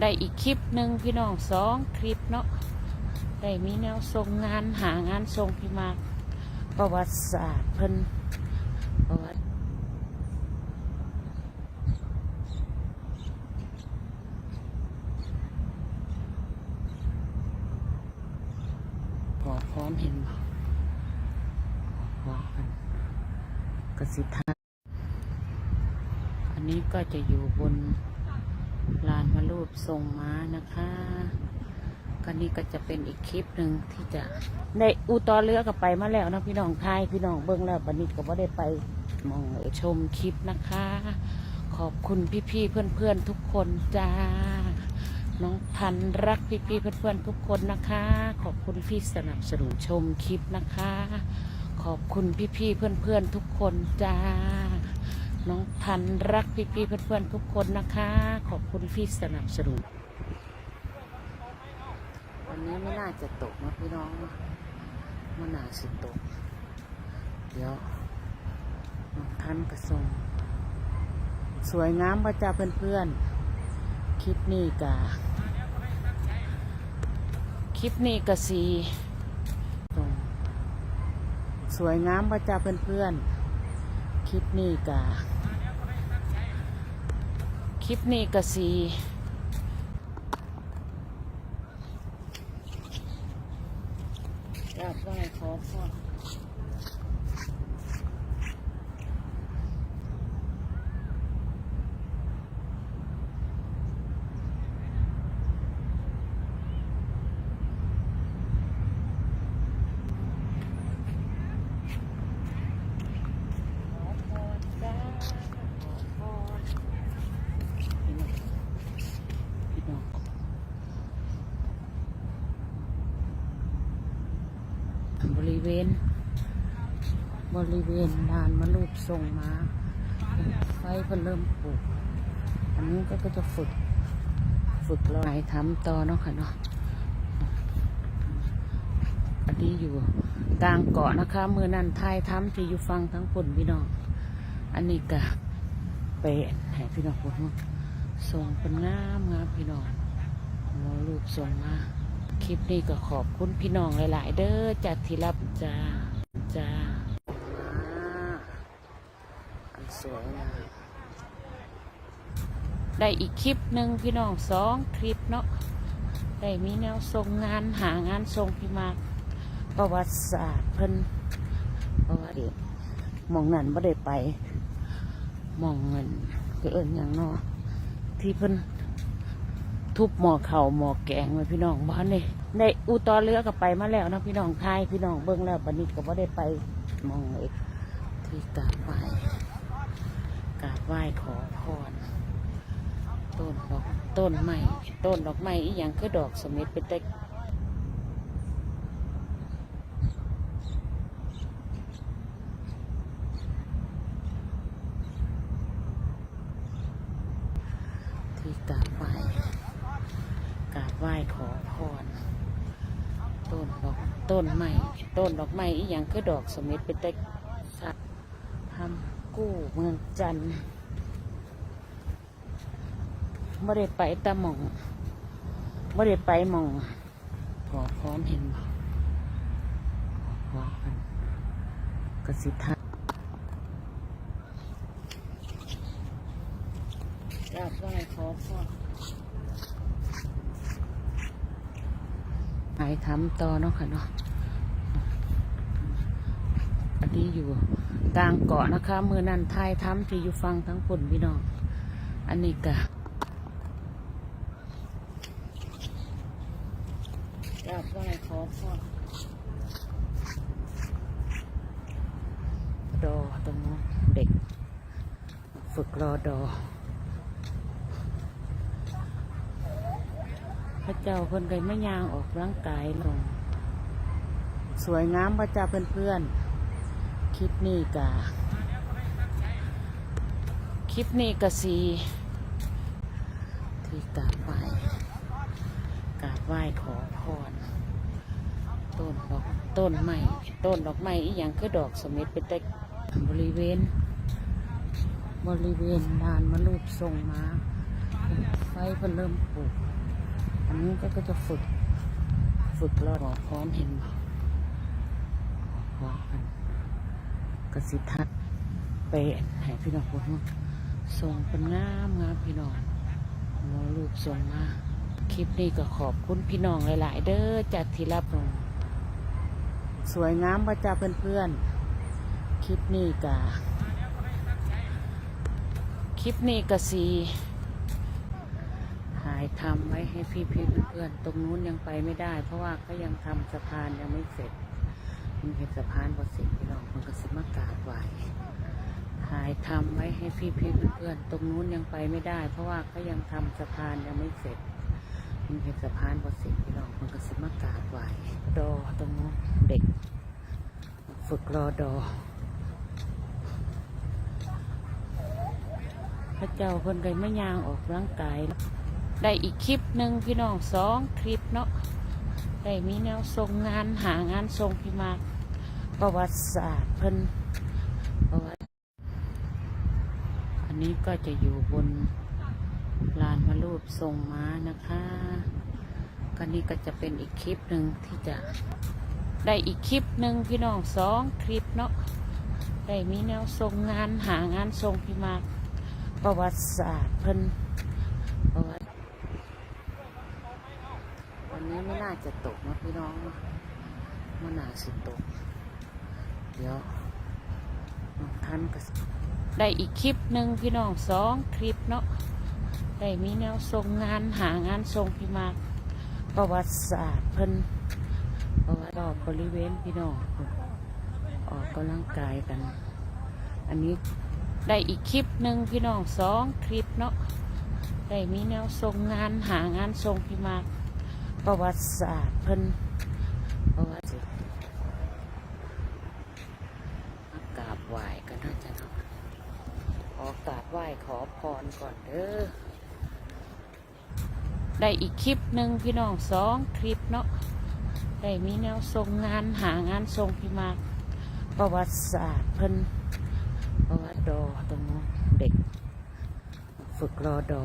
ได้อีกคลิปหนึ่งพี่น้องสองคลิปเนาะได้มีแนวทรงงานหางานทรงพี่มากประวัติศาสตร์เพิ่นประวัติขอพร้อมเห็นบ่ว่าเพิ่นกสิทาอันนี้ก็จะอยู่บน ลานมารูปทรงม้านะคะก็นี่ก็จะเป็นอีกคลิปหนึ่งที่จะได้อูตอเรือก็ไปมาแล้วนะพี่น้องไทยพี่น้องเบิ้งแล้วบันนี้ก็บ่ได้ไปมองชมคลิปนะคะ ขอบคุณพี่ๆเพื่อนๆทุกคนจ้าน้องพันรักพี่ๆเพื่อนๆทุกคนนะคะ ขอบคุณที่สนับสนุนชมคลิปนะคะ ขอบคุณพี่ๆเพื่อนๆทุกคนจ้า น้องพันรักพี่ๆเพื่อนๆทุกคนนะคะ ขอบคุณที่สนับสนุนวันนี้ไม่น่าจะตกนะพี่น้องมันน่าสิตก เดี๋ยวน้องพันกระทรงสวยงามประจาเพื่อนๆ คลิปนี้กะคลิปนี้กะสีตรงสวยงามประจาเพื่อนๆ คลิปนี้กะ คลิปนี้กะสีกราบไหว้ขอพรขอพรจ้าขอพรพี่น้องพี่น้องบ ริเวณ บริเวณลานมะลูกทรงมาไฟเพิ่นเริ่มปลูก อันนี้ก็ก็จะฝึก ฝึกลอยทำต่อเนาะค่ะเนาะอันนี้อยู่กลางเกาะนะคะมือนันทายทำที่อยู่ฟังทั้งปุ่นพี่น้อง อันนี้ก็ไปให้พี่น้องพูดว่าส่งเป็นงามงามพี่น้องมอลูกส่งมา คลิปนี้ก็ขอบคุณพี่น้องหลาย ๆ เด้อจากที่รับจ้าจ้าอันสวยงามได้อีกคลิปหนึ่งพี่น้องสองคลิปเนาะได้มีแนวทรงงานหางานทรงพี่มากประวัติศาสตร์เพิ่นประวัติมองนั้นไม่ได้ไปมองเงินก็เอิญอย่างนอที่เพิ่น ทุบหมอเข่าหมอแกงมาพี่น้องบ้านนี่ในอูตอเรือก็ไปมาแล้วนะพี่น้องไทยพี่น้องเบิ้งแล้วบันนี้ก็บ่ได้ไปมองเอกที่กราบไหว้กราบไหว้ขอพรต้นดอกต้นไม้ต้นดอกไม้อีหยังคือดอกสมิธเป็นแต่ ที่กราบไหว้กราบ ไหว้ขอพรต้นดอกต้นไม้ต้นดอกไม้อีหยังคือดอกสมิธเป็นแต่สัตว์ทำกู้เมืองจันทร์ไม่ได้ไปตะหมองไม่ได้ไปหมองขอพรเห็นบ่ขอพรกสิทธากราบไหว้ขอพร ไปทำต่อเนาะค่ะเนาะอันนี้อยู่กลางเกาะนะคะมือนันทายทำที่อยู่ฟังทั้งฝนพี่น้อง อันนี้กะกราบไหว้ขอพรดอตรงนู้นเด็ก ฝึกรอดอ พระเจ้าคนไกไม่ยางออกร่างกายลง สวยงามพระเจ้าเพื่อนๆคลิปนี้กะคลิปนี้กะสีที่กราบไหว้กราบไหว้ขอพรต้นดอกต้นไม้ต้นดอกไม้อีหยังคือดอกสมิธเป็นแต่บริเวณ บริเวณลานมะลูกทรงมาไฟเพิ่นเริ่มปลูก อันนี้ก็ก็จะฝึก ฝึกรอดหมอพร้อมเห็นบ่พร้อกันกสิทัศน์ไปให้พี่น้องพวกนู้นส่งเป็นงามงามพี่น้องมอรูปส่งมา คลิปนี้ก็ขอบคุณพี่น้องหลายๆ เด้อจากที่รับชมสวยงามประจาเพื่อนๆ คลิปนี้กะคลิปนี้กะสีายทำไว้ให้พี่ๆเพื่อนๆตรงนู้นยังไปไม่ได้ เพราะว่าก็ยังทำสะพานยังไม่เสร็จมันเห็นสะพานพอเสร็จพี่น้องมันก็สิมากาบไหวหายทำไว้ให้พี่ๆเพื่อนๆตรงนู้นยังไปไม่ได้ เพราะว่าก็ยังทำสะพานยังไม่เสร็จมันเป็นสะพานพอเสร็จพี่น้องมันก็สิมากาบไหวดอตรงนู้นเด็ก ฝึกรอดอพระเจ้าคนไกไม่ยางออกร่างกาย ได้อีกคลิปหนึ่งพี่น้องสองคลิปเนาะได้มีแนวทรงงานหางานทรงพี่มากประวัติศาสตร์เพิ่นประวัติอันนี้ก็จะอยู่บนลานมารูปทรงม้านะคะก็นี่ก็จะเป็นอีกคลิปหนึ่งที่จะได้อีกคลิปหนึ่งพี่น้องสองคลิปเนาะได้มีแนวทรงงานหางานทรงพี่มากประวัติศาสตร์เพิ่นประวัติวันนี้ไม่น่า จะตกนะพี่น้องนาะมันน่าสิตก เดี๋ยวท่านก็ได้อีกคลิปหนึ่งพี่น้องสองคลิปเนาะได้มีแนวทรงงานหางานทรงพี่มากประวัติศาสตร์เพิ่นประวัติรอบริเวณพี่น้องออกกำลังกายกัน อันนี้ได้อีกคลิปหนึ่งพี่น้องสองคลิปเนาะได้มีแนวทรงงานหางานทรงพี่มาก ประวัติศาสตร์เพิ่นประวัติมากราบไหว้ก็น่าจะเนาะขอกราบไหว้ขอพรก่อนเด้อได้อีกคลิปหนึ่งพี่น้องสองคลิปเนาะได้มีแนวทรงงานหางานทรงพี่มากประวัติศาสตร์เพิ่นประวัติดอตรงนู้นเด็กฝึกรอดอ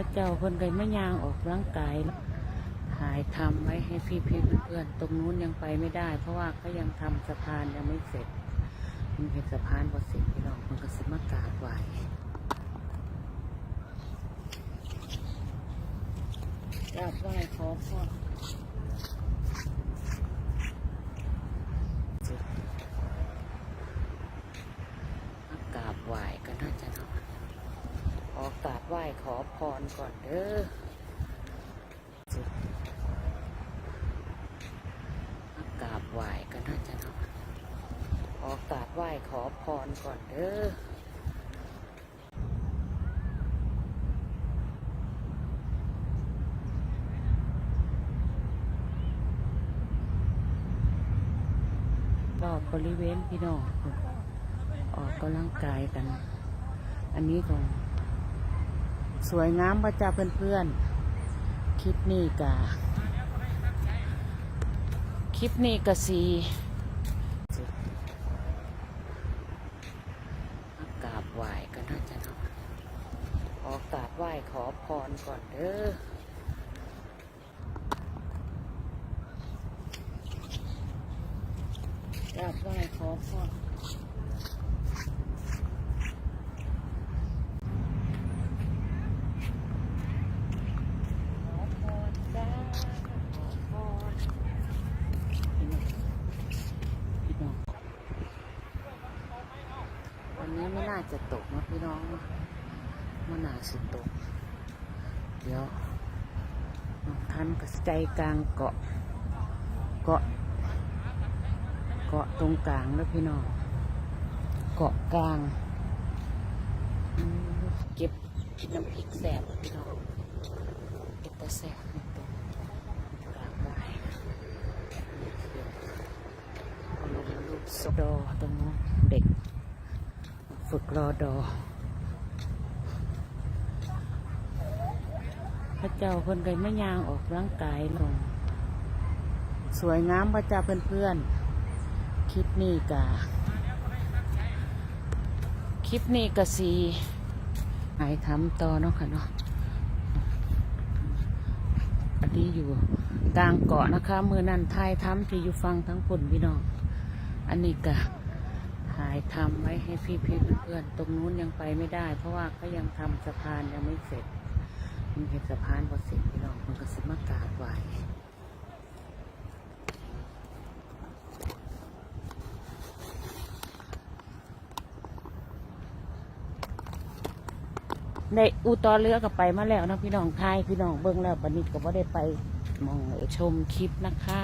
ระเจ้าคนไปไม่ยางออกร่างกายหายทำไว้ให้พี่ๆเพื่อนๆตรงนู้นยังไปไม่ได้ เพราะว่าก็ยังทำสะพานยังไม่เสร็จมันเป็นสะพานพอเสร็จพี่น้องมันก็สิมากราบไหวกราบไหว้ขอพรมากราบไหว้ก็น่าจะเนาะขอ กราบไหว้ขอพรก่อนเด้อมากราบไหว้ก็น่าจะเนาะขอกราบไหว้ขอพรก่อนเด้อรอบบริเวณพี่น้องออกกำลังกายกัน อันนี้ของ สวยงามประจ้าเพื่อนๆ คลิปนี้กะคลิปนี้กะสีกราบไหว้ก็น่าจะเนาะขอกราบไหว้ขอพรก่อนเด้อ กราบไหว้ขอพรขอพรจ้าขอพรพี่น้องพี่น้อง วันนี้ไม่น่า จะตกนะพี่น้องเนาะมันน่าสิตก เดี๋ยวท่านก็ใจกลางเกาะ เกาะ เกาะตรงกลางแล้วพี่น้อง เกาะกลาง เก็บกิน้ำพริกแสบพี่น้อง เก็บแต่แสบนี่ตรงกลางไว้ลงมาลูกสดอตรงนู้นเด็ก ฝึกรอดอ พระเจ้าคนไกไม่ยางออกร่างกายลง สวยงามพระเจ้าเพื่อนๆ คลิปนี้กะคลิปนี้ก็สีหายทำต่อเนาะค่ะเนาะอันนี้อยู่กลางเกาะนะคะ มือนันทายทำที่อยู่ฟังทั้งผลพี่น้อง อันนี้ก็ถ่ายทำไว้ให้พี่พี่เพื่อนๆตรงนู้นยังไปไม่ได้ เพราะว่าเขายังทำสะพานยังไม่เสร็จมันเห็นสะพานพอเสร็จพี่น้องมันก็สิมากาบไวได้อูตอเรือก็ไปมาแล้วนะพี่น้องไทยพี่น้องเบิ้งแล้วบันนี้ก็บ่ได้ไปมองชมคลิปนะคะ